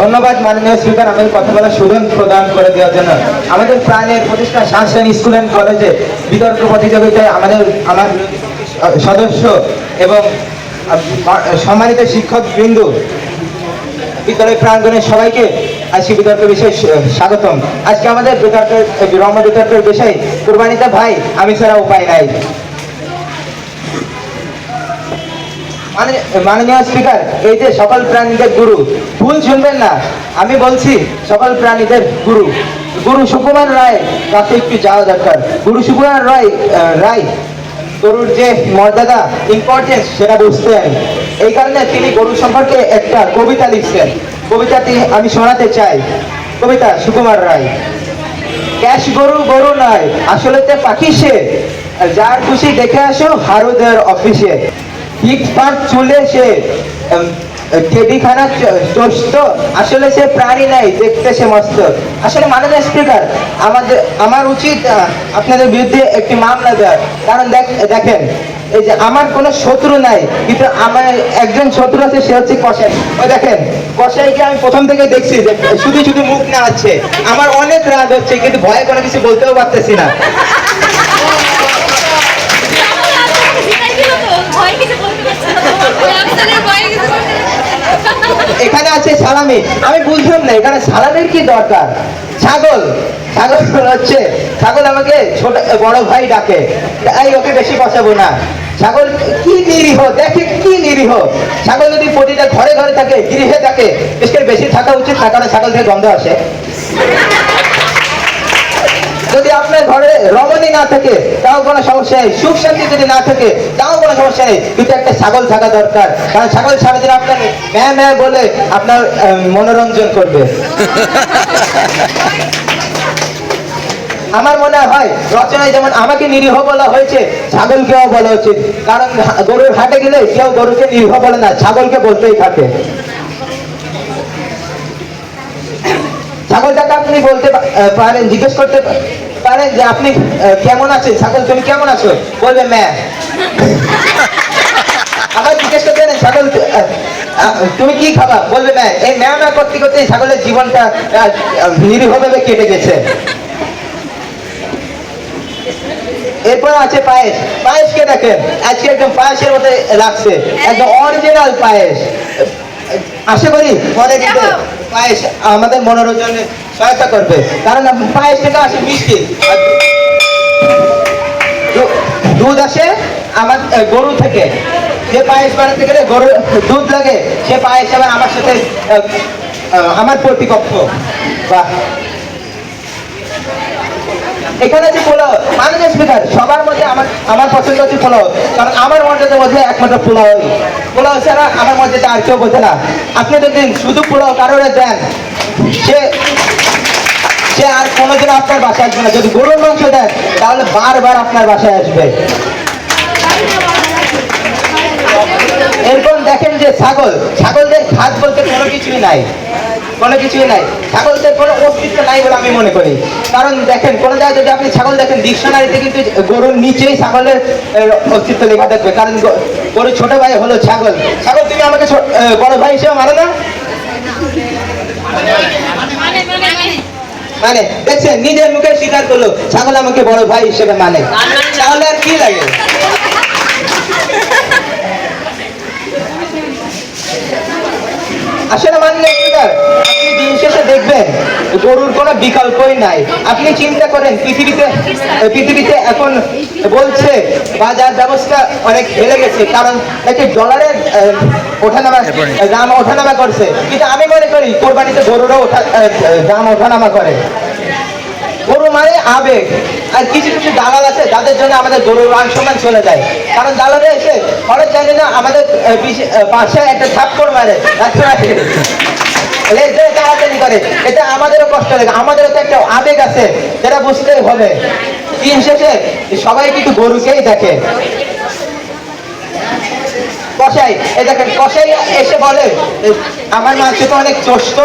ধন্যবাদ মাননীয় স্পিকার, আমাদের কথা সুযোগ প্রদান করে দেওয়ার জন্য। আমাদের প্রাণের সানশাইন স্কুল অ্যান্ড কলেজে বিতর্ক প্রতিযোগিতায় আমাদের, আমার সদস্য এবং সম্মানিত শিক্ষক বিন্দু বিদ্যালয় প্রাঙ্গণের সবাইকে আজকে বিতর্ক বিষয়ে স্বাগতম। আজকে আমাদের বিতর্কের রম বিতর্কের বিষয়ে কুরবানিতা ভাই, আমি ছাড়া উপায় নাই। মাননীয় স্পিকার, এই যে সকল প্রাণীদের গুরু, ভুল শুনবেন না। আমি বলছি, সকল প্রাণীদের গুরু। গুরু সুকুমার রায় কাছে একটু যাওয়া দরকার। গুরু সুকুমার রায় রায়, গরুর যে মর্যাদা ইম্পর্টেন্স সেটা বুঝতেন এই কারণে তিনি গরু সম্পর্কে একটা কবিতা লিখছেন। কবিতাটি আমি শোনাতে চাই। কবিতা সুকুমার রায়। ক্যাশ গরু গরু নয়। আসলে পাখি সে। যার খুশি দেখে আসো, হারুদের অফিসে। সে চষ্ট আসলে সে প্রাণী নাই, দেখতে সে মস্ত। আসলে মাননীয় স্পিকার আমাদের, আমার উচিত আপনাদের বিরুদ্ধে একটি মামলা দেওয়ার। কারণ দেখেন, এই যে আমার কোনো শত্রু নাই, কিন্তু আমার একজন শত্রু আছে, সে হচ্ছে কষাই ওই দেখেন কষাইকে আমি প্রথম থেকে দেখছি যে শুধু শুধু মুখ না আছে। আমার অনেক রাগ হচ্ছে, কিন্তু ভয়ে কোনো কিছু বলতেও পারতেছি না। এখানে আছে সালামি। আমি বুঝলাম না, এখানে সালামির কি দরকার? ছাগল ছাগল হচ্ছে, ছাগল আমাকে ছোট, বড় ভাই ডাকে। এই, ওকে বেশি বসাবো না। ছাগল কি নিরীহ, দেখে কি নিরীহ? ছাগল যদি প্রতিটা ঘরে ঘরে থাকে, গৃহে থাকে বেশি বেশি থাকা উচিত না, কারণ ছাগল থেকে গন্ধ আসে। যদি আপনার ঘরে রমণী না থাকে, তাও কোনো সমস্যা নেই। সুখ শান্তি যদি না থাকে তাও কোনো সমস্যা নেই। কিন্তু একটা ছাগল থাকা দরকার। কারণ ছাগল সারাদিন আপনার ম্যা ম্যা বলে আপনার মনোরঞ্জন করবে। আমার মনে হয়, রচনায় যেমন আমাকে নিরীহ বলা হয়েছে, ছাগলকেও বলা উচিত। কারণ গরুর হাটে গেলে কেউ গরুকে নিরীহ বলে না, ছাগলকে বলতেই থাকে। ছাগলটাকে আপনি বলতে পারেন, জিজ্ঞেস করতে পারেন যে আপনি কেমন আছেন? ছাগল, তুমি কেমন আছো? বলবে, ম্যা। আবার জিজ্ঞেস করতে পারেন ছাগল তুমি কি খাবা? বলবে ম্যা এই ম্যা ম্যা করতে করতে ছাগলের জীবনটা নিরীহভাবে কেটে গেছে। এরপর আছে পায়েস। পায়েসকে দেখেন আজকে একদম পায়েসের মধ্যে লাগছে একদম অরিজিনাল পায়েস। আশা করি পরে কিন্তু পায়েস আমাদের মনোরঞ্জনে সহায়তা করবে। কারণ পায়েস থেকে আসে মিষ্টি। দুধ আসে আমার গরু থেকে। যে পায়েস বানাতে গেলে গরু দুধ লাগে, সে পায়েস আবার আমার সাথে আমার প্রতিপক্ষ। বা এখানে আছে পোলাও, মাননীয় স্পিকার, সবার মধ্যে আমার আমার পছন্দ হচ্ছে পোলাও, কারণ আমার মর্যাদার মধ্যে একমাত্র পোলাও পোলাও ছাড়া আমার মর্যাদা আর কেউ বোঝে না। আপনি যদি শুধু পোলাও কারোরে দেন, সে সে আর কোনোদিন আপনার বাসায় আসবে না। যদি গরুর মাংস দেন, তাহলে বারবার আপনার বাসায় আসবে। এরপর দেখেন যে ছাগল, ছাগলদের খাদ বলতে কোনো কিছুই নাই। কোনো কিছুই নাই। ছাগলদের কোনো অস্তিত্ব নাই বলে আমি মনে করি। কারণ দেখেন, কোনো জায়গায় যদি আপনি ছাগল দেখেন, ডিকশনারিতে কিন্তু গরুর নিচেই ছাগলের অস্তিত্ব লেখা থাকবে। কারণ গ- গরুর ছোট ভাই হলো ছাগল। ছাগল, তুমি আমাকে বড় ভাই হিসেবে মানো না? মানে দেখছেন, নিজের মুখে স্বীকার করল, ছাগল আমাকে বড় ভাই হিসেবে মানে। তাহলে আর কি লাগে? আসলে মানলে আপনি দিন শেষে দেখবেন, গরুর কোনো বিকল্পই নাই। আপনি চিন্তা করেন, পৃথিবীতে পৃথিবীতে এখন বলছে, বাজার ব্যবস্থা অনেক হেলে গেছে, কারণ নাকি ডলারের ওঠানামা দাম ওঠানামা করছে। কিন্তু আমি মনে করি কোরবানিতে গরুরও ওঠা দাম ওঠানামা করে। গরু মানে আবেগ। আর কিছু কিছু দালাল আছে যাদের জন্য আমাদের গরুর মান সম্মান চলে যায়। কারণ দালালে এসে খরচ জানে না আমাদের পাশে একটা থাপ্পড় মারে লেজ টানাটানি করে। এটা আমাদেরও কষ্ট লাগে আমাদেরও তো একটা আবেগ আছে যেটা বুঝতেই হবে। দিন শেষে সবাই কিন্তু গরুকেই দেখে। কষাই এই দেখেন কষাই এসে বলে আমার মাংস তো অনেক চষ্ট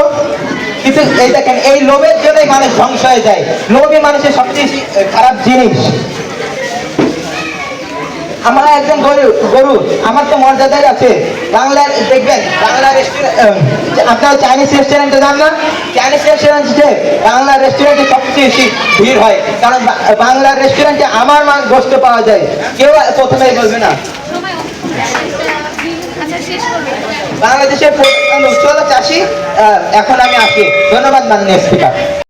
কিন্তু এই দেখেন, এই লোভের জন্যই মানুষ ধ্বংস হয়ে যায়। লোভই মানুষের সবচেয়ে খারাপ জিনিস। আমার একজন গরু গরু, আমার তো মর্যাদাই আছে। বাংলার, দেখবেন বাংলা রেস্টুরেন্ট আপনার চাইনিজ রেস্টুরেন্টে যান না? চাইনিজ রেস্টুরেন্টে বাংলা রেস্টুরেন্টে সবচেয়ে বেশি ভিড় হয়। কারণ বাংলার রেস্টুরেন্টে আমার মাছ বসতে পাওয়া যায়। কেউ প্রথমেই বলবে না। বাংলাদেশের প্রধান উৎস চাষি এখন আমি আসি ধন্যবাদ মাননীয় স্পিকার